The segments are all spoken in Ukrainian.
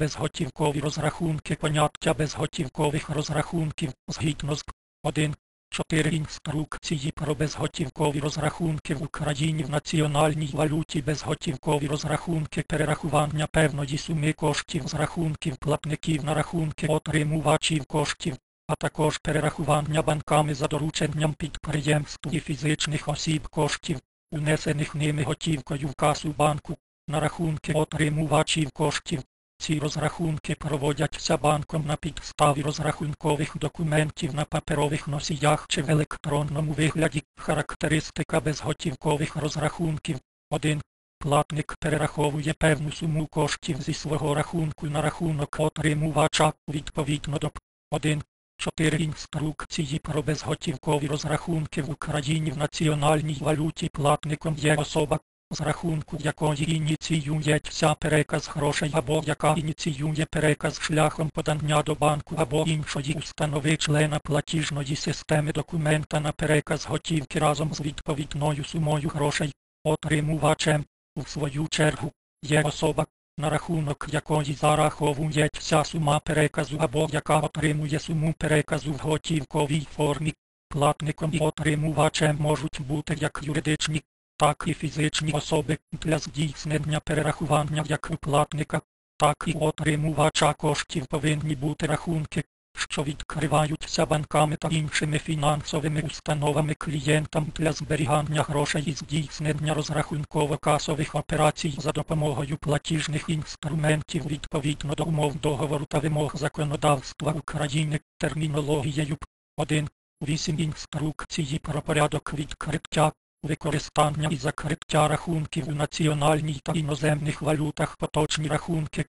безготівкові розрахунки поняття безготівкових розрахунків згідно з 1. Чотири інструкції про безготівкові розрахунки в Україні в національній валюті безготівкові розрахунки перерахування певної суми коштів з рахунків платників на рахунки отримувачів коштів, а також перерахування банками за дорученням підприємств і фізичних осіб коштів, унесених ними готівкою в касу банку, на рахунки отримувачів коштів. Ці розрахунки проводяться банком на підставі розрахункових документів на паперових носіях чи в електронному вигляді. Характеристика безготівкових розрахунків. 1. Платник перераховує певну суму коштів зі свого рахунку на рахунок отримувача відповідно до 1. Чотири інструкції про безготівкові розрахунки в Україні в національній валюті платником є особа, з рахунку якої ініціюється переказ грошей або яка ініціює переказ шляхом подання до банку або іншої установи члена платіжної системи документа на переказ готівки разом з відповідною сумою грошей, отримувачем, в свою чергу, є особа, на рахунок якої зараховується сума переказу або яка отримує суму переказу в готівковій формі. Платником і отримувачем можуть бути як юридичні, так і фізичні особи для здійснення перерахування як у платника, так і отримувача коштів повинні бути рахунки, що відкриваються банками та іншими фінансовими установами клієнтам для зберігання грошей і здійснення розрахунково-касових операцій за допомогою платіжних інструментів відповідно до умов договору та вимог законодавства України термінологією 1. 8 інструкції про порядок відкриття, використання і закриття рахунків у національній та іноземних валютах. Поточні рахунки.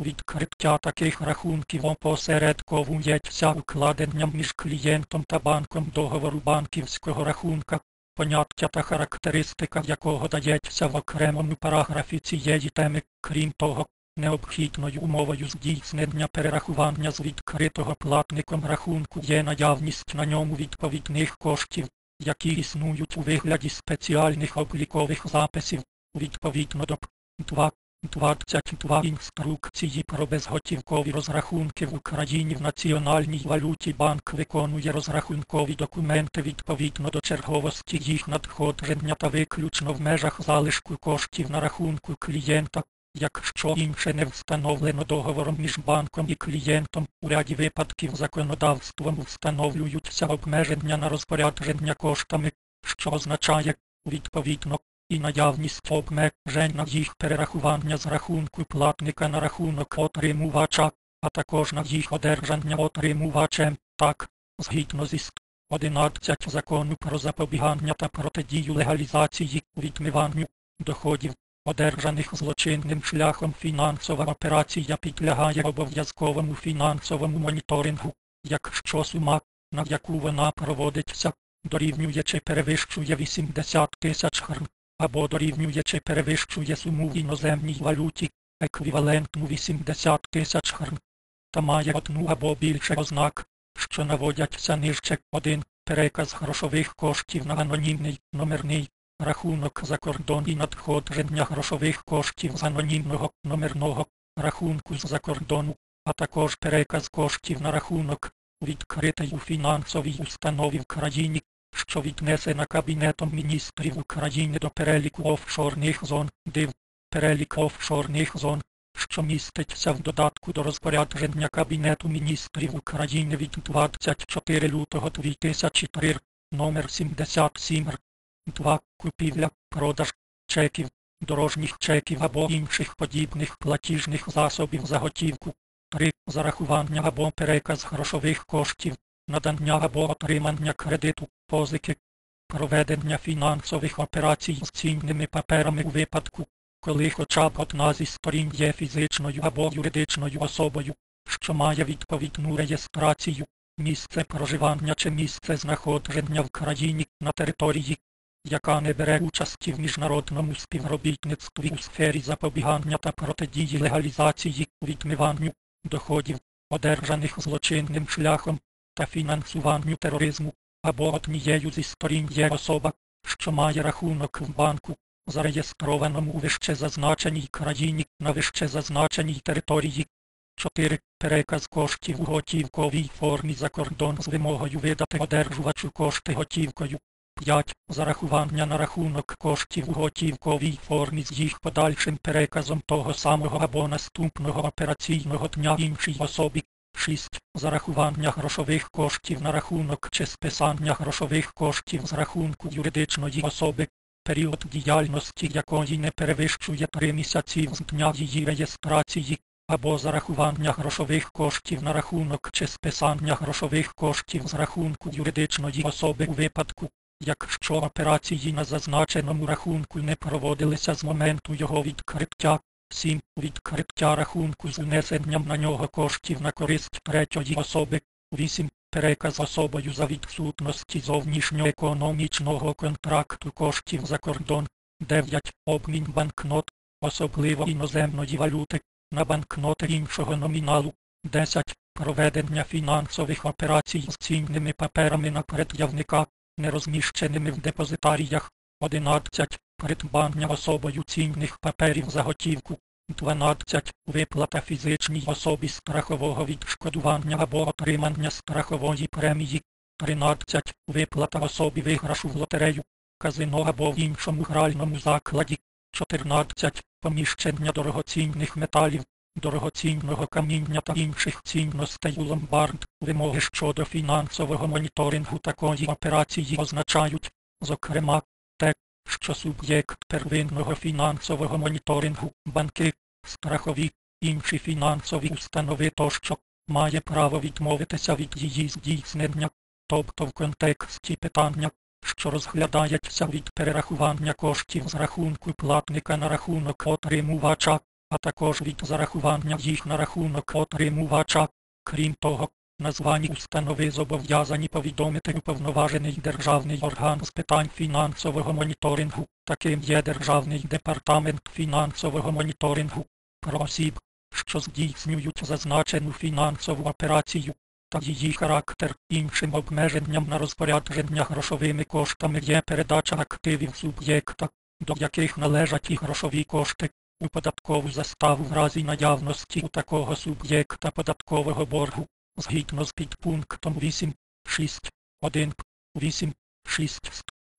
Відкриття таких рахунків опосередковується укладенням між клієнтом та банком договору банківського рахунка, поняття та характеристика якого дається в окремому параграфі цієї теми, крім того, необхідною умовою здійснення перерахування з відкритого платником рахунку є наявність на ньому відповідних коштів, які існують у вигляді спеціальних облікових записів, відповідно до 2. 22 інструкції про безготівкові розрахунки в Україні в національній валюті банк виконує розрахункові документи відповідно до черговості їх надходження та виключно в межах залишку коштів на рахунку клієнта, якщо інше не встановлено договором між банком і клієнтом, у ряді випадків законодавством встановлюються обмеження на розпорядження коштами, що означає, відповідно, і наявність обмежень на їх перерахування з рахунку платника на рахунок отримувача, а також на їх одержання отримувачем, так, згідно зі 11 закону про запобігання та протидію легалізації відмиванню доходів, одержаних злочинним шляхом фінансова операція підлягає обов'язковому фінансовому моніторингу, якщо сума, на яку вона проводиться, дорівнює чи перевищує 80 тисяч гривень або дорівнює чи перевищує суму в іноземній валюті, еквівалентну 80 тисяч гривень, та має одну або більше ознак, що наводяться нижче 1. Переказ грошових коштів на анонімний номерний рахунок за кордон і надходження грошових коштів з анонімного номерного рахунку з-за кордону, а також переказ коштів на рахунок, відкритий у фінансовій установі в країні, що віднесена Кабінетом міністрів України до переліку офшорних зон, див, перелік офшорних зон, що міститься в додатку до розпорядження Кабінету міністрів України від 24 лютого 2003, номер 77 р. 2. Купівля, продаж чеків, дорожніх чеків або інших подібних платіжних засобів за готівку. 3. Зарахування або переказ грошових коштів, надання або отримання кредиту, позики, проведення фінансових операцій з цінними паперами у випадку, коли хоча б одна зі сторін є фізичною або юридичною особою, що має відповідну реєстрацію, місце проживання чи місце знаходження в країні на території, яка не бере участі в міжнародному співробітництві у сфері запобігання та протидії легалізації відмиванню доходів, одержаних злочинним шляхом та фінансуванню тероризму, або однією зі сторін є особа, що має рахунок в банку, зареєстрованому у вище зазначеній країні на вище зазначеній території, 4. Переказ коштів у готівковій формі за кордон з вимогою видати одержувачу кошти готівкою. 5. Зарахування на рахунок коштів у готівковій формі з їх подальшим переказом того самого або наступного операційного дня іншій особі. 6. Зарахування грошових коштів на рахунок чи списання грошових коштів з рахунку юридичної особи, період діяльності якої не перевищує 3 місяці з дня її реєстрації, або зарахування грошових коштів на рахунок чи списання грошових коштів з рахунку юридичної особи у випадку, якщо операції на зазначеному рахунку не проводилися з моменту його відкриття. 7. Відкриття рахунку з внесенням на нього коштів на користь третьої особи. 8. Переказ особою за відсутності зовнішньоекономічного контракту коштів за кордон. 9. Обмін банкнот, особливо іноземної валюти, на банкноти іншого номіналу. 10. Проведення фінансових операцій з цінними паперами на пред'явника, не розміщеними в депозитаріях. 11. Придбання особою цінних паперів за готівку. 12. Виплата фізичній особі страхового відшкодування або отримання страхової премії. 13. Виплата особі виграшу в лотерею, казино або в іншому гральному закладі. 14. Поміщення дорогоцінних металів, дорогоцінного каміння та інших цінностей у ломбард. Вимоги щодо фінансового моніторингу такої операції означають, зокрема, те, що суб'єкт первинного фінансового моніторингу, банки, страхові, інші фінансові установи тощо має право відмовитися від її здійснення, тобто в контексті питання, що розглядається від перерахування коштів з рахунку платника на рахунок отримувача, а також від зарахування їх на рахунок отримувача. Крім того, названі установи зобов'язані повідомити уповноважений державний орган з питань фінансового моніторингу, таким є Державний департамент фінансового моніторингу, про осіб, що здійснюють зазначену фінансову операцію, та її характер. Іншим обмеженням на розпорядження грошовими коштами є передача активів суб'єкта, до яких належать і грошові кошти, у податкову заставу в разі наявності у такого суб'єкта податкового боргу, згідно з підпунктом 8, 6, 1, 8, 6,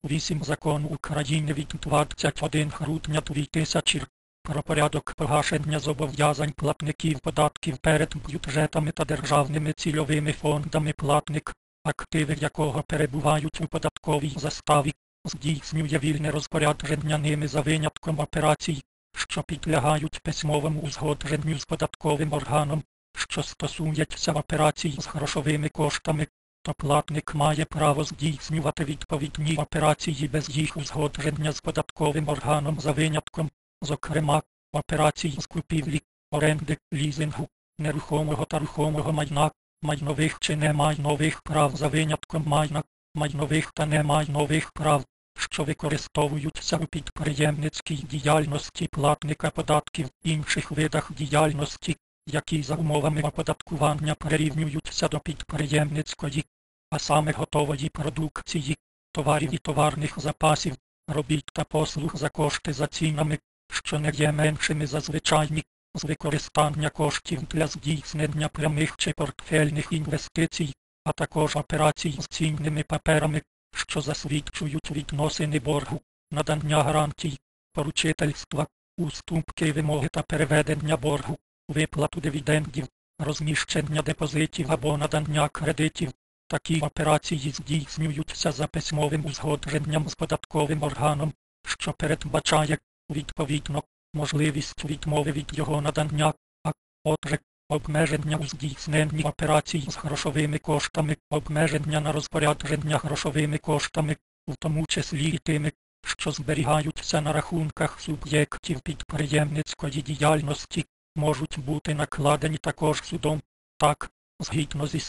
8 закону України від 21 грудня 2000 про порядок погашення зобов'язань платників податків перед бюджетами та державними цільовими фондами платник, активи якого перебувають у податковій заставі, здійснює вільне розпорядження ними за винятком операцій, що підлягають письмовому узгодженню з податковим органом, що стосується операцій з грошовими коштами, то платник має право здійснювати відповідні операції без їх узгодження з податковим органом за винятком, зокрема, операцій з купівлі, оренди, лізингу, нерухомого та рухомого майна, майнових чи немайнових прав за винятком майна, майнових та немайнових прав, що використовуються у підприємницькій діяльності платника податків інших видах діяльності, які за умовами оподаткування прирівнюються до підприємницької, а саме готової продукції, товарів і товарних запасів, робіт та послуг за кошти за цінами, що не є меншими за звичайні, з використання коштів для здійснення прямих чи портфельних інвестицій, а також операцій з цінними паперами, що засвідчують відносини боргу, надання гарантій, поручительства, уступки вимоги та переведення боргу, виплату дивідендів, розміщення депозитів або надання кредитів. Такі операції здійснюються за письмовим узгодженням з податковим органом, що передбачає, відповідно, можливість відмови від його надання, а отже, обмеження у здійсненні операцій з грошовими коштами, обмеження на розпорядження грошовими коштами, в тому числі і тими, що зберігаються на рахунках суб'єктів підприємницької діяльності, можуть бути накладені також судом. Так, згідно зі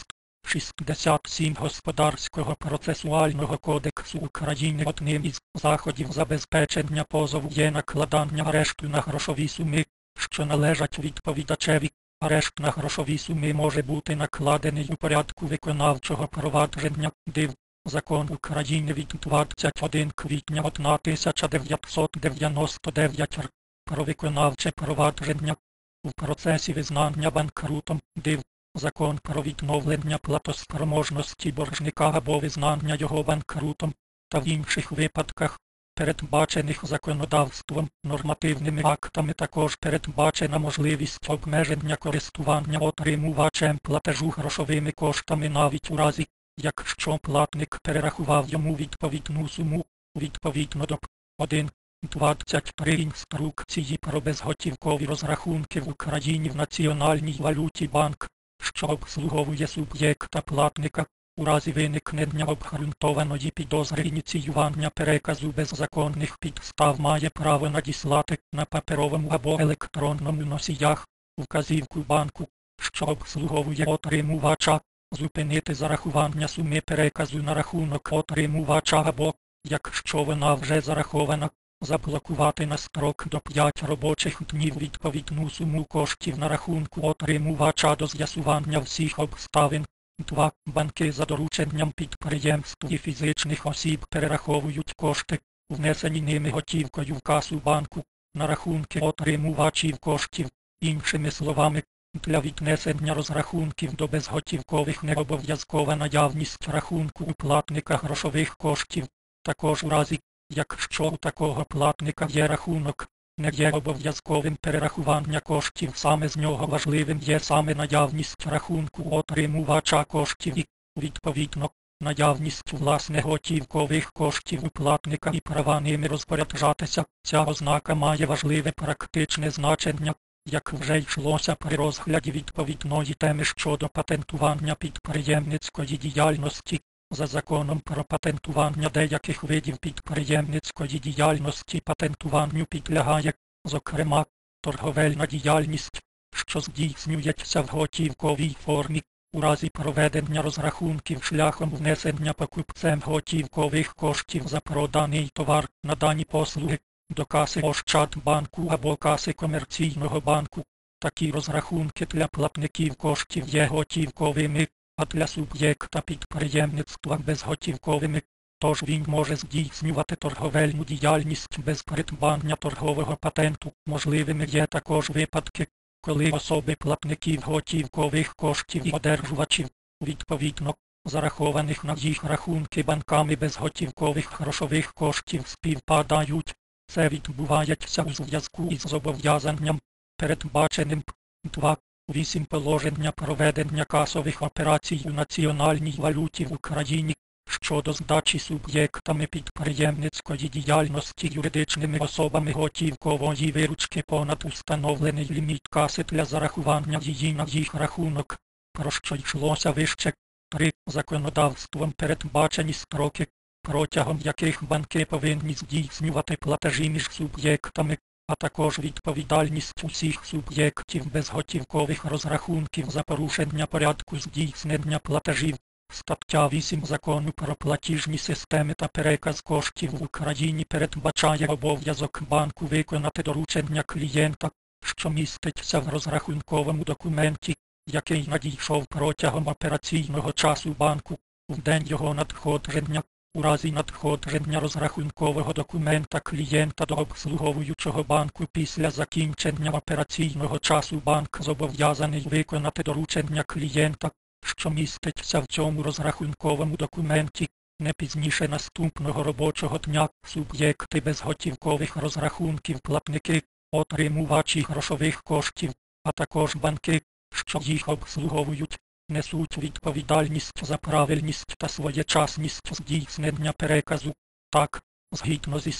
67 Господарського процесуального кодексу України одним із заходів забезпечення позову є накладання арешту на грошові суми, що належать відповідачеві. Арешт на грошові суми може бути накладений у порядку виконавчого провадження. Див. Закон України від 21 квітня 1999 р. про виконавче провадження. В процесі визнання банкрутом. Див. Закон про відновлення платоспроможності боржника або визнання його банкрутом. Та в інших випадках, передбачених законодавством нормативними актами також передбачена можливість обмеження користування отримувачем платежу грошовими коштами навіть у разі, якщо платник перерахував йому відповідну суму відповідно до 1. 23 інструкції про безготівкові розрахунки в Україні в національній валюті банк, що обслуговує суб'єкта платника, у разі виникнення обґрунтованої підозри ініціювання переказу без законних підстав має право надіслати на паперовому або електронному носіях вказівку банку, що обслуговує отримувача, зупинити зарахування суми переказу на рахунок отримувача або, якщо вона вже зарахована, заблокувати на строк до 5 робочих днів відповідну суму коштів на рахунку отримувача до з'ясування всіх обставин. 2. Банки за дорученням підприємств і фізичних осіб перераховують кошти, внесені ними готівкою в касу банку, на рахунки отримувачів коштів. Іншими словами, для віднесення розрахунків до безготівкових не обов'язкова наявність рахунку у платника грошових коштів. Також у разі, якщо у такого платника є рахунок, не є обов'язковим перерахування коштів, саме з нього важливим є саме наявність рахунку отримувача коштів і, відповідно, наявність власне готівкових коштів у платника і права ними розпоряджатися. Ця ознака має важливе практичне значення, як вже йшлося при розгляді відповідної теми щодо патентування підприємницької діяльності. За законом про патентування деяких видів підприємницької діяльності. Патентуванню підлягає, зокрема, торговельна діяльність, що здійснюється в готівковій формі, у разі проведення розрахунків шляхом внесення покупцем готівкових коштів за проданий товар на дані послуги до каси Ощадбанку або каси комерційного банку. Такі розрахунки для платників коштів є готівковими, а для суб'єкта підприємництва безготівковими, тож він може здійснювати торговельну діяльність без придбання торгового патенту. Можливими є також випадки, коли особи платників готівкових коштів і одержувачів, відповідно, зарахованих на їх рахунки банками безготівкових грошових коштів співпадають. Це відбувається у зв'язку із зобов'язанням, передбаченим 2. 8 положення проведення касових операцій у національній валюті в Україні щодо здачі суб'єктами підприємницької діяльності юридичними особами готівкової виручки понад установлений ліміт каси для зарахування її на їх рахунок, про що йшлося вище. 3. Законодавством передбачені строки, протягом яких банки повинні здійснювати платежі між суб'єктами, а також відповідальність усіх суб'єктів безготівкових розрахунків за порушення порядку здійснення платежів. Стаття 8 закону про платіжні системи та переказ коштів в Україні передбачає обов'язок банку виконати доручення клієнта, що міститься в розрахунковому документі, який надійшов протягом операційного часу банку, в день його надходження. У разі надходження розрахункового документа клієнта до обслуговуючого банку після закінчення операційного часу банк зобов'язаний виконати доручення клієнта, що міститься в цьому розрахунковому документі, не пізніше наступного робочого дня. Суб'єкти безготівкових розрахунків платники, отримувачі грошових коштів, а також банки, що їх обслуговують несуть відповідальність за правильність та своєчасність здійснення переказу. Так, згідно зі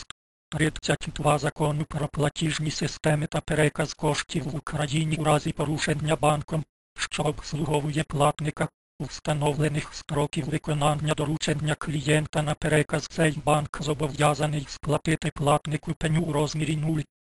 32 закону про платіжні системи та переказ коштів в Україні у разі порушення банком, що обслуговує платника, встановлених строків виконання доручення клієнта на переказ цей банк зобов'язаний сплатити платнику пеню у розмірі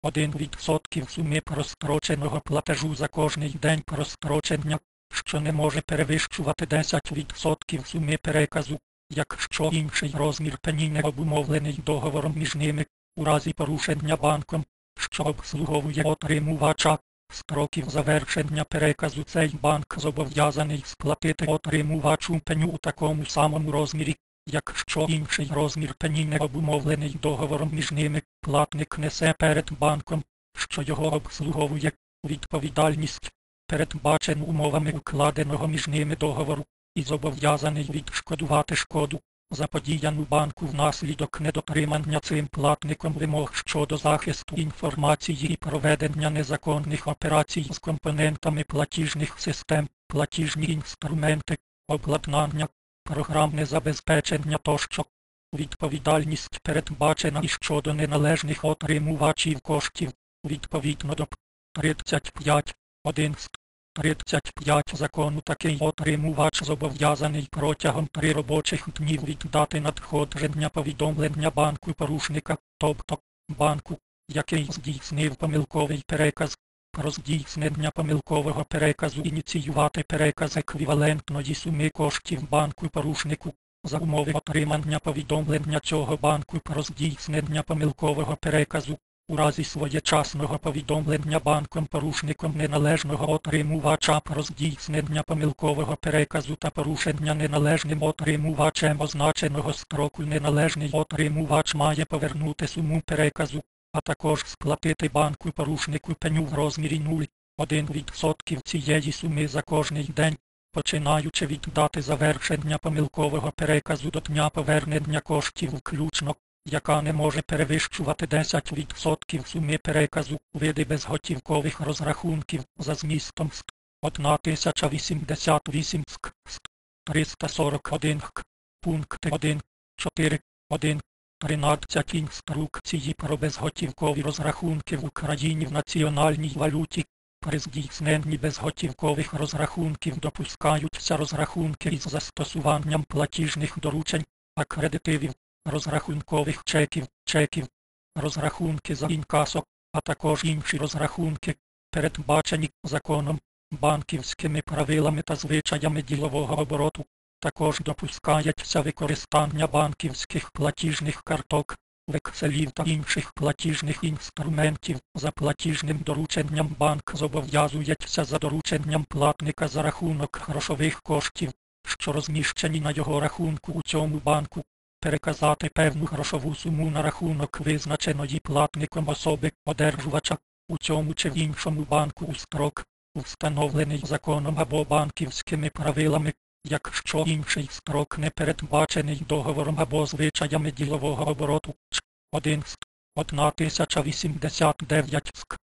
0,1% суми простроченого платежу за кожний день прострочення що не може перевищувати 10% суми переказу, якщо інший розмір пені не обумовлений договором між ними, у разі порушення банком, що обслуговує отримувача, строків завершення переказу цей банк зобов'язаний сплатити отримувачу пеню у такому самому розмірі, якщо інший розмір пені не обумовлений договором між ними, платник несе перед банком, що його обслуговує відповідальність, передбачену умовами укладеного між ними договору, і зобов'язаний відшкодувати шкоду, заподіяну банку внаслідок недотримання цим платником вимог щодо захисту інформації і проведення незаконних операцій з компонентами платіжних систем, платіжні інструменти, обладнання, програмне забезпечення тощо. Відповідальність передбачена і щодо неналежних отримувачів коштів відповідно до 35 1 з 35 закону такий отримувач зобов'язаний протягом три робочих днів від дати надходження повідомлення банку порушника, тобто банку, який здійснив помилковий переказ, про здійснення помилкового переказу ініціювати переказ еквівалентної суми коштів банку порушнику. За умови отримання повідомлення цього банку про здійснення помилкового переказу у разі своєчасного повідомлення банком порушником неналежного отримувача про здійснення помилкового переказу та порушення неналежним отримувачем означеного строку неналежний отримувач має повернути суму переказу, а також сплатити банку порушнику пеню в розмірі 0,1% цієї суми за кожний день. Починаючи від дати завершення помилкового переказу до дня повернення коштів включно, яка не може перевищувати 10% суми переказу у види безготівкових розрахунків за змістом ст 1088 ск. 341 х. пункти 1, 4, 1, 13 інструкції про безготівкові розрахунки в Україні в національній валюті. При здійсненні безготівкових розрахунків допускаються розрахунки із застосуванням платіжних доручень, акредитивів, розрахункових чеків, чеків, розрахунки за інкасо, а також інші розрахунки, передбачені законом, банківськими правилами та звичаями ділового обороту. Також допускається використання банківських платіжних карток, векселів та інших платіжних інструментів. За платіжним дорученням банк зобов'язується за дорученням платника за рахунок грошових коштів, що розміщені на його рахунку у цьому банку, переказати певну грошову суму на рахунок визначеної платником особи одержувача у цьому чи в іншому банку у строк, встановлений законом або банківськими правилами, якщо інший строк не передбачений договором або звичаями ділового обороту, 1 ст 1089 ск.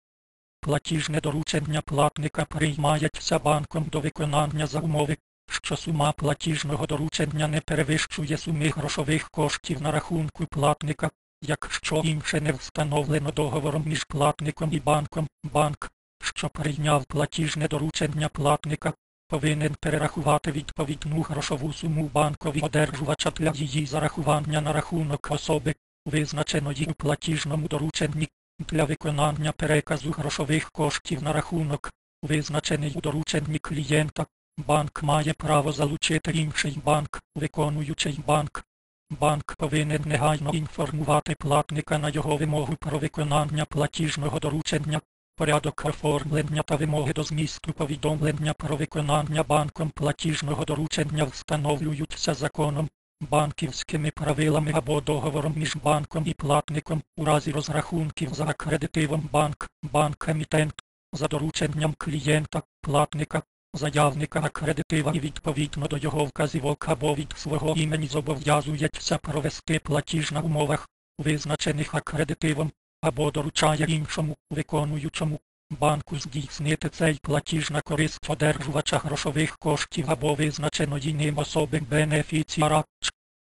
Платіжне доручення платника приймається банком до виконання за умови, що сума платіжного доручення не перевищує суми грошових коштів на рахунку платника, якщо інше не встановлено договором між платником і банком, банк, що прийняв платіжне доручення платника, повинен перерахувати відповідну грошову суму банкові одержувача для її зарахування на рахунок особи, визначеної у платіжному дорученні, для виконання переказу грошових коштів на рахунок, визначений у дорученні клієнта. Банк має право залучити інший банк, виконуючий банк. Банк повинен негайно інформувати платника на його вимогу про виконання платіжного доручення, порядок оформлення та вимоги до змісту повідомлення про виконання банком платіжного доручення встановлюються законом, банківськими правилами або договором між банком і платником у разі розрахунків за акредитивом банк, банк-емітент, за дорученням клієнта, платника, заявника акредитива і відповідно до його вказівок або від свого імені зобов'язується провести платіж на умовах, визначених акредитивом, або доручає іншому виконуючому банку здійснити цей платіж на користь одержувача грошових коштів або визначеної ним особи бенефіціара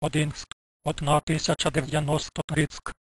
1 з 1093 ск.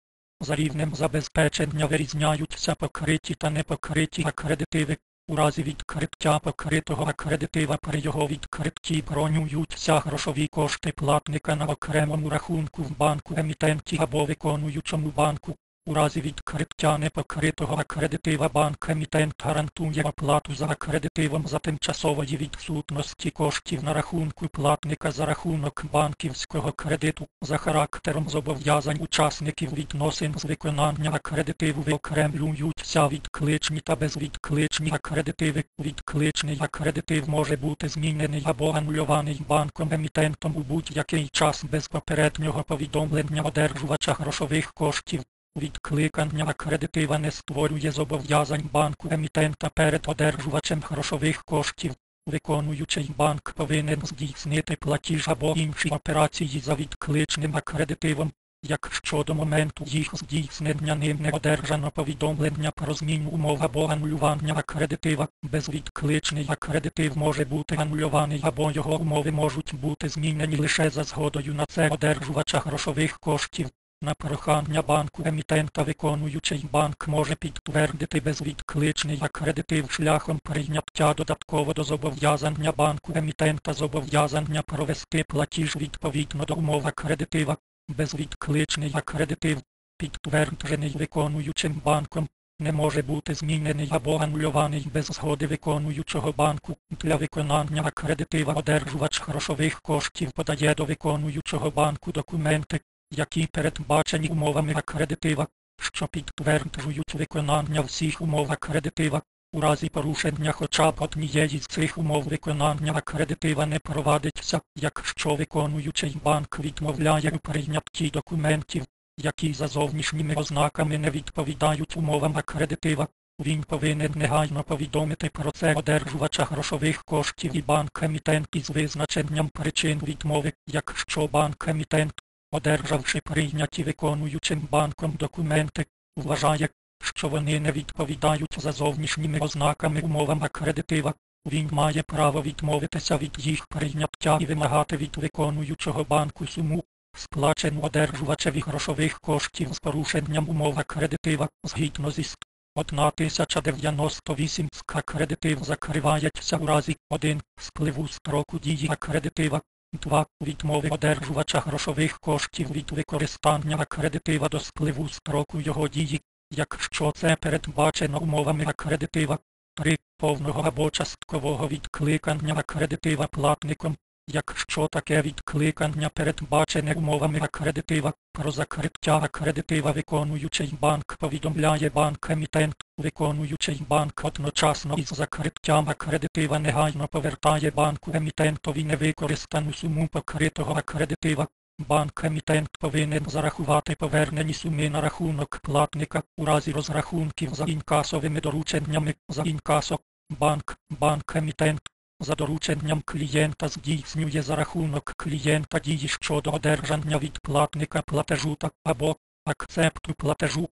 За рівнем забезпечення вирізняються покриті та непокриті акредитиви. У разі відкриття покритого акредитива при його відкритті бронюються грошові кошти платника на окремому рахунку в банку емітенті або виконуючому банку. У разі відкриття непокритого акредитива банк-емітент гарантує оплату за акредитивом за тимчасової відсутності коштів на рахунку платника за рахунок банківського кредиту за характером зобов'язань учасників відносин з виконання акредитиву виокремлюються відкличні та безвідкличні акредитиви. Відкличний акредитив може бути змінений або анульований банком-емітентом у будь-який час без попереднього повідомлення одержувача грошових коштів. Відкликання акредитива не створює зобов'язань банку емітента перед одержувачем грошових коштів. Виконуючий банк повинен здійснити платіж або інші операції за відкличним акредитивом, якщо до моменту їх здійснення ним не одержано повідомлення про зміну умов або анулювання акредитива, безвідкличний акредитив може бути анульований або його умови можуть бути змінені лише за згодою на це одержувача грошових коштів. На прохання банку емітента виконуючий банк може підтвердити безвідкличний акредитив шляхом прийняття додатково до зобов'язання банку емітента зобов'язання провести платіж відповідно до умов акредитива. Безвідкличний акредитив, підтверджений виконуючим банком, не може бути змінений або анульований без згоди виконуючого банку. Для виконання акредитива одержувач грошових коштів подає до виконуючого банку документи, які передбачені умовами акредитива, що підтверджують виконання всіх умов акредитива. У разі порушення хоча б однієї з цих умов виконання акредитива не провадиться, якщо виконуючий банк відмовляє у прийнятті документів, які за зовнішніми ознаками не відповідають умовам акредитива. Він повинен негайно повідомити про це одержувача грошових коштів і банк-емітент із визначенням причин відмови, якщо банк-емітент, одержавши прийняті виконуючим банком документи, вважає, що вони не відповідають за зовнішніми ознаками умовам акредитива. Він має право відмовитися від їх прийняття і вимагати від виконуючого банку суму, сплачену одержувачеві грошових коштів з порушенням умов акредитива згідно зі ст. 1098 СК акредитив закривається у разі 1. Спливу строку дії акредитива 2. Відмови одержувача грошових коштів від використання акредитива до спливу строку його дії, якщо це передбачено умовами акредитива. 3. Повного або часткового відкликання акредитива платником, якщо таке відкликання передбачене умовами акредитива. Про закриття акредитива виконуючий банк повідомляє банк-емітент, виконуючий банк одночасно із закриттям акредитива негайно повертає банку-емітентові невикористану суму покритого акредитива. Банк-емітент повинен зарахувати повернені суми на рахунок платника у разі розрахунків за інкасовими дорученнями за інкасо. Банк, банк-емітент за дорученням клієнта здійснює за рахунок клієнта дії щодо одержання від платника платежу та або акцепту платежу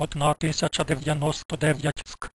Ч. 1 ст. 1099 ск.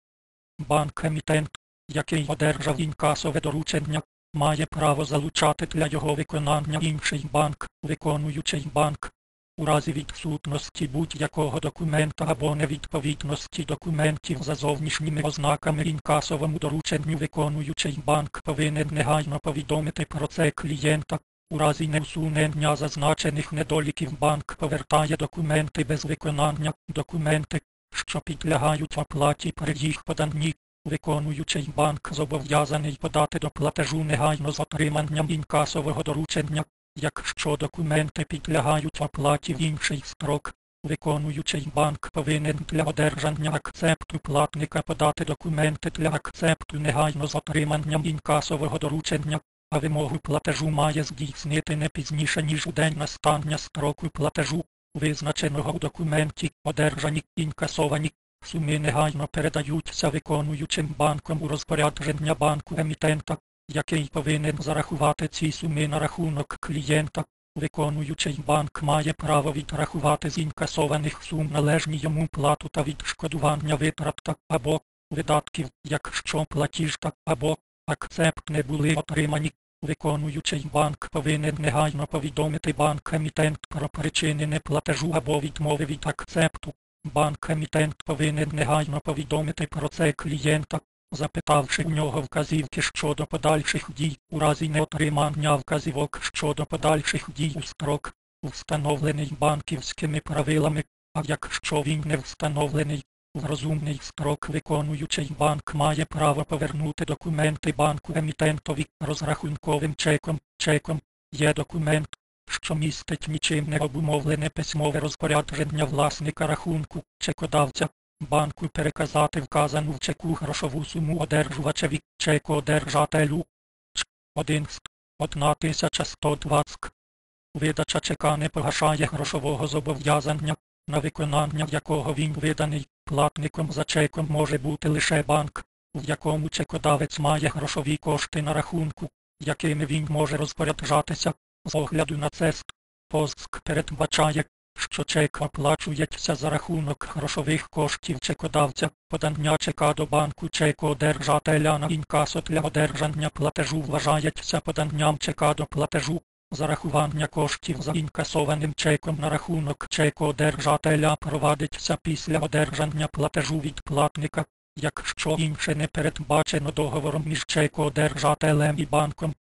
Банк-емітент, який одержав інкасове доручення, має право залучати для його виконання інший банк, виконуючий банк. У разі відсутності будь-якого документа або невідповідності документів за зовнішніми ознаками інкасовому дорученню виконуючий банк повинен негайно повідомити про це клієнта. У разі неусунення зазначених недоліків банк повертає документи без виконання, документи, що підлягають оплаті при їх поданні. Виконуючий банк зобов'язаний подати до платежу негайно з отриманням інкасового доручення, якщо документи підлягають оплаті в інший строк. Виконуючий банк повинен для одержання акцепту платника подати документи для акцепту негайно з отриманням інкасового доручення, а вимогу платежу має здійснити не пізніше, ніж у день настання строку платежу, визначеного у документі, одержані інкасовані. Суми негайно передаються виконуючим банком у розпорядження банку емітента, який повинен зарахувати ці суми на рахунок клієнта. Виконуючий банк має право відрахувати з інкасованих сум належні йому плату та відшкодування витрат та або видатків, якщо платіж та або акцепт не були отримані. Виконуючий банк повинен негайно повідомити банк-емітент про причини неплатежу або відмови від акцепту. Банк-емітент повинен негайно повідомити про це клієнта, запитавши в нього вказівки щодо подальших дій у разі неотримання вказівок щодо подальших дій у строк, встановлений банківськими правилами, а якщо він не встановлений, розумний строк виконуючий банк має право повернути документи банку емітентові розрахунковим чеком. Чеком є документ, що містить нічим не обумовлене письмове розпорядження власника рахунку, чекодавця, банку переказати вказану в чеку грошову суму одержувачеві, чекоодержателю. Ч. 1 ст. 1120. Видача чека не погашає грошового зобов'язання. на виконання якого він виданий, платником за чеком може бути лише банк, в якому чекодавець має грошові кошти на рахунку, якими він може розпоряджатися. З огляду на це ПОСК передбачає, що чек оплачується за рахунок грошових коштів чекодавця, подання чека до банку чекодержателя на інкасо для одержання платежу вважається поданням чека до платежу. Зарахування коштів за інкасованим чеком на рахунок чекодержателя провадиться після одержання платежу від платника, якщо інше не передбачено договором між чекодержателем і банком.